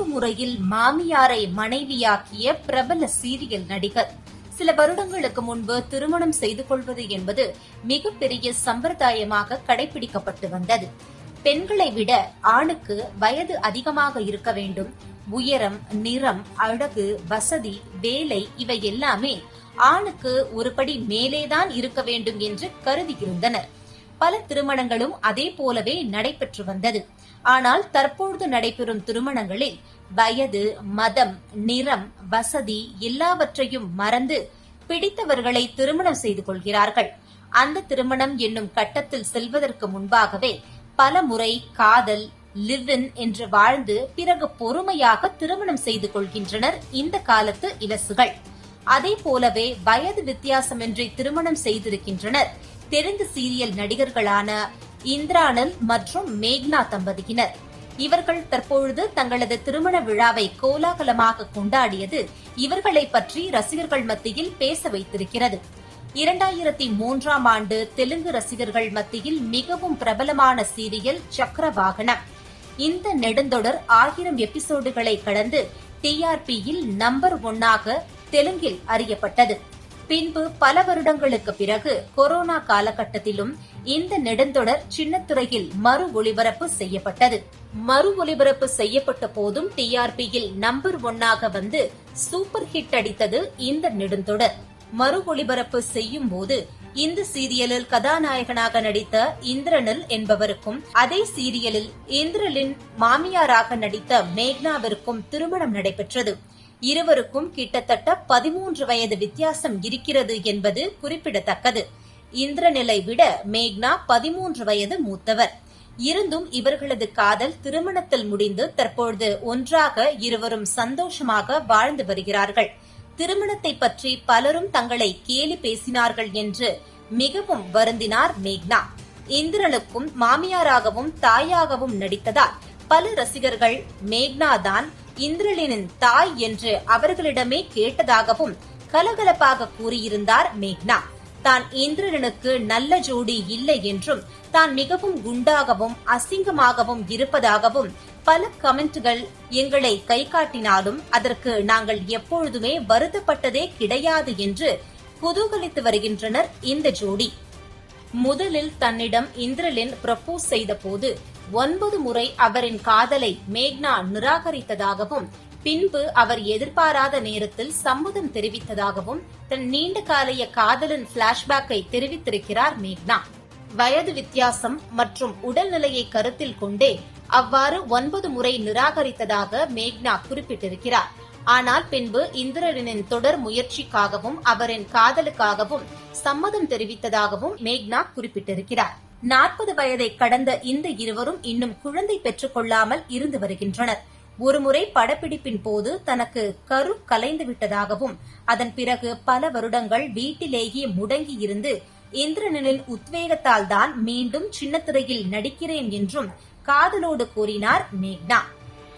மரபு முறையில் மாமியாரை மனைவியாக்கிய பிரபல சீரியல் நடிகர். சில வருடங்களுக்கு முன்பு திருமணம் செய்து கொள்வது என்பது மிகப்பெரிய சம்பிரதாயமாக கடைபிடிக்கப்பட்டு வந்தது. பெண்களை விட ஆணுக்கு வயது அதிகமாக இருக்க வேண்டும். உயரம் நிறம் அழகு வசதி வேலை இவை எல்லாமே ஆணுக்கு ஒருபடி மேலேதான் இருக்க வேண்டும் என்று கருதியிருந்தனர் பல திருமணங்களும் அதே போலவே நடைபெற்று வந்தது. ஆனால் தற்பொழுது நடைபெறும் திருமணங்களில் வயது மதம் நிறம் வசதி எல்லாவற்றையும் மறந்து பிடித்தவர்களை திருமணம் செய்து கொள்கிறார்கள். அந்த திருமணம் என்னும் கட்டத்தில் செல்வதற்கு முன்பாகவே பல முறை காதல் லிவ் இன் என்று வாழ்ந்து பிறகு பொறுமையாக திருமணம் செய்து கொள்கின்றனர் இந்த காலத்து இலசுகள். அதே போலவே வயது வித்தியாசமின்றி திருமணம் செய்திருக்கின்றனர். தெரிந்த சீரியல் நடிகர்களான இந்திரானல் மற்றும் மேக்னா தம்பதியினர். இவர்கள் தற்பொழுது தங்களது திருமண விழாவை கோலாகலமாக கொண்டாடியது இவர்களை பற்றி ரசிகர்கள் மத்தியில் பேச வைத்திருக்கிறது. இரண்டாயிரத்தி மூன்றாம் ஆண்டு தெலுங்கு ரசிகர்கள் மத்தியில் மிகவும் பிரபலமான சீரியல் சக்கரவாகனம். இந்த நெடுந்தொடர் ஆயிரம் எபிசோடுகளை கடந்து டிஆர்பியில் நம்பர் ஒன்னாக தெலுங்கில் அறியப்பட்டது. பின்பு பல வருடங்களுக்கு பிறகு கொரோனா காலகட்டத்திலும் இந்த நெடுந்தொடர் சின்னத்துறையில் மறு ஒளிபரப்பு செய்யப்பட்டது. மறு ஒளிபரப்பு செய்யப்பட்ட போதும் டிஆர்பியில் நம்பர் ஒன்னாக வந்து சூப்பர் ஹிட் அடித்தது இந்த நெடுந்தொடர். மறு ஒளிபரப்பு செய்யும் போது இந்த சீரியலில் கதாநாயகனாக நடித்த இந்திரனில் என்பவருக்கும் அதே சீரியலில் இந்திரலின் மாமியாராக நடித்த மேக்னாவிற்கும் திருமணம் நடைபெற்றது. இருவருக்கும் கிட்டத்தட்ட பதிமூன்று வயது வித்தியாசம் இருக்கிறது என்பது குறிப்பிடத்தக்கது. இந்திரநிலை விட மேக்னா பதிமூன்று வயது மூத்தவர். இருந்தும் இவர்களது காதல் திருமணத்தில் முடிந்து தற்பொழுது ஒன்றாக இருவரும் சந்தோஷமாக வாழ்ந்து வருகிறார்கள். திருமணத்தை பற்றி பலரும் தங்களை கேலி பேசினார்கள் என்று மிகவும் வருந்தினார் மேக்னா. இந்திரனுக்கும் மாமியாராகவும் தாயாகவும் நடித்ததால் பல ரசிகர்கள் மேக்னா தான் இந்திரனின் தாய் என்று அவர்களிடமே கேட்டதாகவும் கலகலப்பாக கூறியிருந்தார் மேக்னா. தான் இந்திரனுக்கு நல்ல ஜோடி இல்லை என்றும் தான் மிகவும் குண்டாகவும் அசிங்கமாகவும் இருப்பதாகவும் பல கமெண்ட்கள் எங்களை கை காட்டினாலும் அதற்கு நாங்கள் எப்பொழுதுமே வருத்தப்பட்டதே கிடையாது என்று குதூகலித்து வருகின்றனர் இந்த ஜோடி. முதலில் தன்னிடம் இந்திரலின் ப்ரப்போஸ் செய்த போது ஒன்பது முறை அவரின் காதலை மேக்னா நிராகரித்ததாகவும் பின்பு அவர் எதிர்பாராத நேரத்தில் சம்மதம் தெரிவித்ததாகவும் தன் நீண்ட காலைய காதலின் பிளாஷ்பேக்கை தெரிவித்திருக்கிறார் மேக்னா. வயது வித்தியாசம் மற்றும் உடல்நிலையை கருத்தில் கொண்டே அவ்வாறு ஒன்பது முறை நிராகரித்ததாக மேக்னா குறிப்பிட்டிருக்கிறார். ஆனால் பின்பு இந்திரனின் தொடர் முயற்சிக்காகவும் அவரின் காதலுக்காகவும் சம்மதம் தெரிவித்ததாகவும் மேக்னா குறிப்பிட்டிருக்கிறார். நாற்பது வயதை கடந்த இந்த இருவரும் இன்னும் குழந்தை பெற்றுக் கொள்ளாமல் இருந்து வருகின்றனர். ஒருமுறை படப்பிடிப்பின் போது தனக்கு கரு கலைந்து விட்டதாகவும் அதன் பிறகு பல வருடங்கள் வீட்டிலேயே முடங்கி இருந்து இந்திரனின் உத்வேகத்தால் தான் மீண்டும் சின்னத்திரையில் நடிக்கிறேன் என்றும் காதலோடு கூறினார் மேக்னா.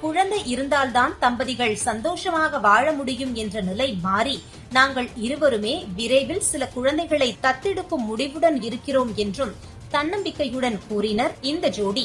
குழந்தை இருந்தால்தான் தம்பதிகள் சந்தோஷமாக வாழ முடியும் என்ற நிலை மாறி நாங்கள் இருவருமே விரைவில் சில குழந்தைகளை தத்தெடுக்கும் முடிவுடன் இருக்கிறோம் என்றும் தன்னம்பிக்கையுடன் கூறினர் இந்த ஜோடி.